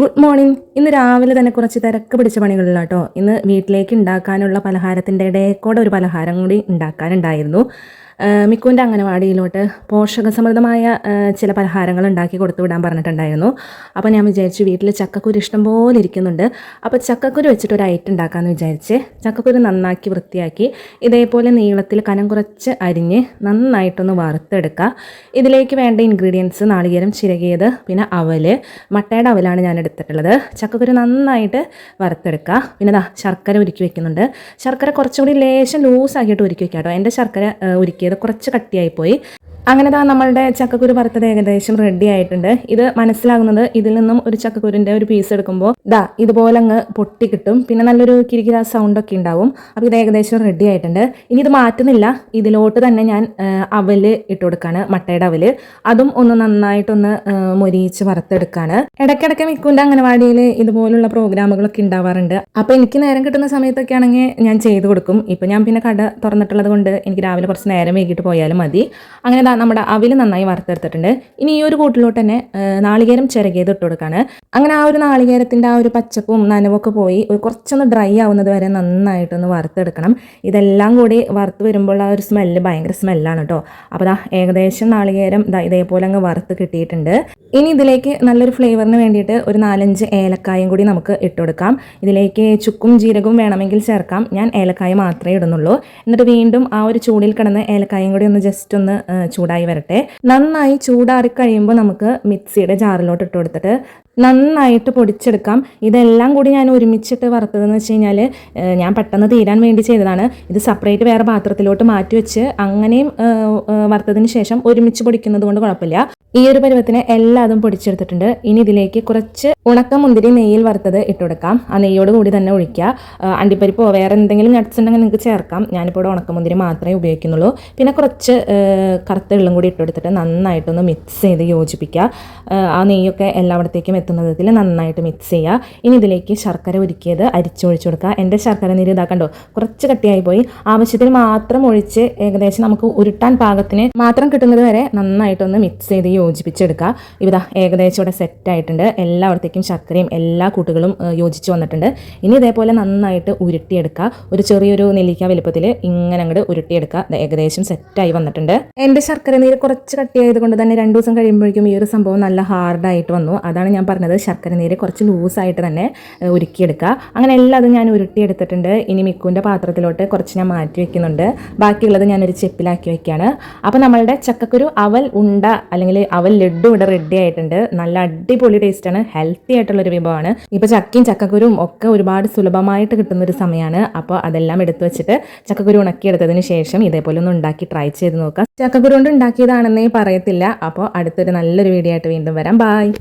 Good morning. ഇന്ന് രാവിലെ തന്നെ കുറച്ച് തിരക്ക് പിടിച്ച പണികളിലാട്ടോ ഇന്ന് വീട്ടിലേക്ക് ഉണ്ടാക്കാനുള്ള പലഹാരത്തിന്റെ ഇടയക്കൂടെ ഒരു പലഹാരം കൂടി ഉണ്ടാക്കാനുണ്ടായിരുന്നു. മിക്കുവിന്റെ അംഗനവാടിയിലോട്ട് പോഷകസമൃദ്ധമായ ചില പലഹാരങ്ങൾ ഉണ്ടാക്കി കൊടുത്തു വിടാൻ പറഞ്ഞിട്ടുണ്ടായിരുന്നു. അപ്പോൾ ഞാൻ വിചാരിച്ചു വീട്ടിൽ ചക്കക്കുരു ഇഷ്ടം പോലെ ഇരിക്കുന്നുണ്ട്. അപ്പോൾ ചക്കക്കുരു വെച്ചിട്ട് ഒരു ഐറ്റം ഉണ്ടാക്കാമെന്ന് വിചാരിച്ച് ചക്കക്കുരു നന്നാക്കി വൃത്തിയാക്കി ഇതേപോലെ നീളത്തിൽ കനം കുറച്ച് അരിഞ്ഞ് നന്നായിട്ടൊന്ന് വറുത്തെടുക്കുക. ഇതിലേക്ക് വേണ്ട ഇൻഗ്രീഡിയൻസ് നാളികേരം ചിരകിയത് പിന്നെ അവൽ. മട്ടയുടെ അവലാണ് ഞാൻ എടുത്തിട്ടുള്ളത്. ചക്കക്കുരു നന്നായിട്ട് വറുത്തെടുക്കുക. പിന്നെ ദാ ശർക്കര ഉരുക്കി വെക്കുന്നുണ്ട്. ശർക്കര കുറച്ചുകൂടി ലേശം ലൂസാക്കിയിട്ട് ഉരുക്കി വെക്കാം കേട്ടോ. എന്റെ ശർക്കര ഉരുക്കിയത് കുറച്ച് കട്ടിയായിപ്പോയി അങ്ങനെ താ നമ്മളുടെ ചക്കക്കുരു വറുത്തത് ഏകദേശം റെഡി ആയിട്ടുണ്ട്. ഇത് മനസ്സിലാകുന്നത് ഇതിൽ നിന്നും ഒരു ചക്കക്കുരുന്റെ ഒരു പീസ് എടുക്കുമ്പോൾ ദാ ഇതുപോലെ അങ്ങ് പൊട്ടി കിട്ടും. പിന്നെ നല്ലൊരു കിരികിര സൗണ്ട് ഒക്കെ ഉണ്ടാവും. അപ്പോൾ ഇത് ഏകദേശം റെഡി ആയിട്ടുണ്ട്. ഇനി ഇത് മാറ്റുന്നില്ല. ഇതിലോട്ട് തന്നെ ഞാൻ അവൽ ഇട്ട് കൊടുക്കാണ്. മട്ടയുടെ അവൽ. അതും ഒന്ന് നന്നായിട്ടൊന്ന് മൊരിയിച്ച് വറുത്തെടുക്കാണ്. ഇടയ്ക്കിടയ്ക്ക് മിക്കുന്റെ അംഗനവാടിയിൽ ഇതുപോലുള്ള പ്രോഗ്രാമുകളൊക്കെ ഉണ്ടാവാറുണ്ട്. അപ്പോൾ എനിക്ക് നേരം കിട്ടുന്ന സമയത്തൊക്കെ ആണെങ്കിൽ ഞാൻ ചെയ്ത് കൊടുക്കും. ഇപ്പം ഞാൻ പിന്നെ കട തുറന്നിട്ടുള്ളത് കൊണ്ട് എനിക്ക് രാവിലെ കുറച്ച് നേരം വൈകിട്ട് പോയാലും മതി. അങ്ങനെ നമ്മുടെ അവിൽ നന്നായി വറുത്തെടുത്തിട്ടുണ്ട്. ഇനി ഈ ഒരു കൂട്ടിലോട്ട് തന്നെ നാളികേരം ചിരകിയത് ഇട്ട് കൊടുക്കാണ്. അങ്ങനെ ആ ഒരു നാളികേരത്തിന്റെ ആ ഒരു പച്ചപ്പും നനവൊക്കെ പോയി കുറച്ചൊന്ന് ഡ്രൈ ആവുന്നത് വരെ നന്നായിട്ടൊന്ന് വറുത്തെടുക്കണം. ഇതെല്ലാം കൂടി വറുത്ത് വരുമ്പോൾ ആ ഒരു സ്മെല്ല് ഭയങ്കര സ്മെല്ലാണ് കേട്ടോ അപ്പോൾ ദാ ഏകദേശം നാളികേരം ഇതേപോലെ അങ്ങ് വറുത്ത് കിട്ടിയിട്ടുണ്ട്. ഇനി ഇതിലേക്ക് നല്ലൊരു ഫ്ലേവറിന് വേണ്ടിയിട്ട് ഒരു നാലഞ്ച് ഏലക്കായും കൂടി നമുക്ക് ഇട്ട് കൊടുക്കാം. ഇതിലേക്ക് ചുക്കും ജീരകവും വേണമെങ്കിൽ ചേർക്കാം. ഞാൻ ഏലക്കായ മാത്രമേ ഇടുന്നുള്ളൂ. എന്നിട്ട് വീണ്ടും ആ ഒരു ചൂടിൽ കിടന്ന് ഏലക്കായും കൂടി ഒന്ന് ജസ്റ്റ് ഒന്ന് ചൂടായി വരട്ടെ. നന്നായി ചൂടാറി കഴിയുമ്പോൾ നമുക്ക് മിക്സിയുടെ ജാറിലോട്ട് ഇട്ട് കൊടുത്തിട്ട് നന്നായിട്ട് പൊടിച്ചെടുക്കാം. ഇതെല്ലാം കൂടി ഞാൻ ഒരുമിച്ചിട്ട് വറുത്തതെന്ന് വെച്ച് കഴിഞ്ഞാൽ ഞാൻ പെട്ടെന്ന് തീരാൻ വേണ്ടി ചെയ്തതാണ്. ഇത് സെപ്പറേറ്റ് വേറെ പാത്രത്തിലോട്ട് മാറ്റി വെച്ച് അങ്ങനെയും വറുത്തതിന് ശേഷം ഒരുമിച്ച് പൊടിക്കുന്നത് കൊണ്ട് കുഴപ്പമില്ല. ഈ ഒരു പരുവത്തിന് എല്ലാതും പൊടിച്ചെടുത്തിട്ടുണ്ട്. ഇനി ഇതിലേക്ക് കുറച്ച് ഉണക്ക മുന്തിരി നെയ്യിൽ വറുത്തത് ഇട്ട് കൊടുക്കാം ആ നെയ്യോട് കൂടി തന്നെ ഒഴിക്കുക. അണ്ടിപ്പരിപ്പോ വേറെ എന്തെങ്കിലും നട്ട്സ് ഉണ്ടെങ്കിൽ നിങ്ങൾക്ക് ചേർക്കാം. ഞാനിപ്പോൾ ഇവിടെ ഉണക്കമുന്തിരി മാത്രമേ ഉപയോഗിക്കുന്നുള്ളൂ. പിന്നെ കുറച്ച് കറുത്ത എള്ളും കൂടി ഇട്ടെടുത്തിട്ട് നന്നായിട്ടൊന്ന് മിക്സ് ചെയ്ത് യോജിപ്പിക്കുക. ആ, നെയ്യൊക്കെ എല്ലായിടത്തേക്കും എത്തുന്ന വിധത്തിൽ നന്നായിട്ട് മിക്സ് ചെയ്യുക. ഇനി ഇതിലേക്ക് ശർക്കര ഒരുക്കിയത് അരിച്ചൊഴിച്ച് കൊടുക്കുക. എന്റെ ശർക്കര നീര് ഇതാക്കണ്ടോ കുറച്ച് കട്ടിയായി പോയി. ആവശ്യത്തിന് മാത്രം ഒഴിച്ച് ഏകദേശം നമുക്ക് ഉരുട്ടാൻ പാകത്തിന് മാത്രം കിട്ടുന്നത് വരെ നന്നായിട്ടൊന്ന് മിക്സ് ചെയ്ത് യോജിപ്പിച്ചെടുക്കുക ഇതാ ഏകദേശം ഇവിടെ സെറ്റായിട്ടുണ്ട് എല്ലായിടത്തേക്കും ശർക്കരയും എല്ലാ കൂട്ടുകളും യോജിച്ച് വന്നിട്ടുണ്ട്. ഇനി ഇതേപോലെ നന്നായിട്ട് ഉരുട്ടിയെടുക്കുക ഒരു ചെറിയൊരു നെല്ലിക്ക വലുപ്പത്തിൽ ഇങ്ങനെ അങ്ങോട്ട് ഉരുട്ടിയെടുക്കുക ഏകദേശം സെറ്റായി വന്നിട്ടുണ്ട്. എന്റെ ശർക്കര നീര് കുറച്ച് കട്ടിയായത് കൊണ്ട് തന്നെ രണ്ട് ദിവസം കഴിയുമ്പോഴേക്കും ഈ ഒരു സംഭവം നല്ല ഹാർഡായിട്ട് വന്നു. അതാണ് ഞാൻ പറഞ്ഞത്. ശർക്കര നീര് കുറച്ച് ലൂസായിട്ട് തന്നെ ഉരുക്കിയെടുക്കുക അങ്ങനെ എല്ലാതും ഞാൻ ഉരുട്ടിയെടുത്തിട്ടുണ്ട്. ഇനി മിക്കുവിന്റെ പാത്രത്തിലോട്ട് കുറച്ച് ഞാൻ മാറ്റി വെക്കുന്നുണ്ട്. ബാക്കിയുള്ളത് ഞാനൊരു ചെപ്പിലാക്കി വയ്ക്കുകയാണ് അപ്പോൾ നമ്മളുടെ ചക്കക്കുരു അവൽ ഉണ്ട അല്ലെങ്കിൽ അവൽ ലഡു ഇവിടെ റെഡി ആയിട്ടുണ്ട്. നല്ല അടിപൊളി ടേസ്റ്റാണ് ഹെൽത്തി ആയിട്ടുള്ള ഒരു വിഭവമാണ്. ഇപ്പോൾ ചക്കയും ചക്കക്കുരും ഒക്കെ ഒരുപാട് സുലഭമായിട്ട് കിട്ടുന്ന ഒരു സമയമാണ് അപ്പോൾ അതെല്ലാം എടുത്തു വെച്ചിട്ട് ചക്കക്കുരു ഉണക്കിയെടുത്തതിന് ശേഷം ഇതേപോലെ ഒന്ന് ഉണ്ടാക്കി ട്രൈ ചെയ്ത് നോക്കാം. ചക്കക്കുരു കൊണ്ട് ഉണ്ടാക്കിയതാണെന്നേ പറയത്തില്ല. അപ്പോൾ അടുത്തൊരു നല്ലൊരു വീഡിയോ ആയിട്ട് വീണ്ടും വരാം. ബായ്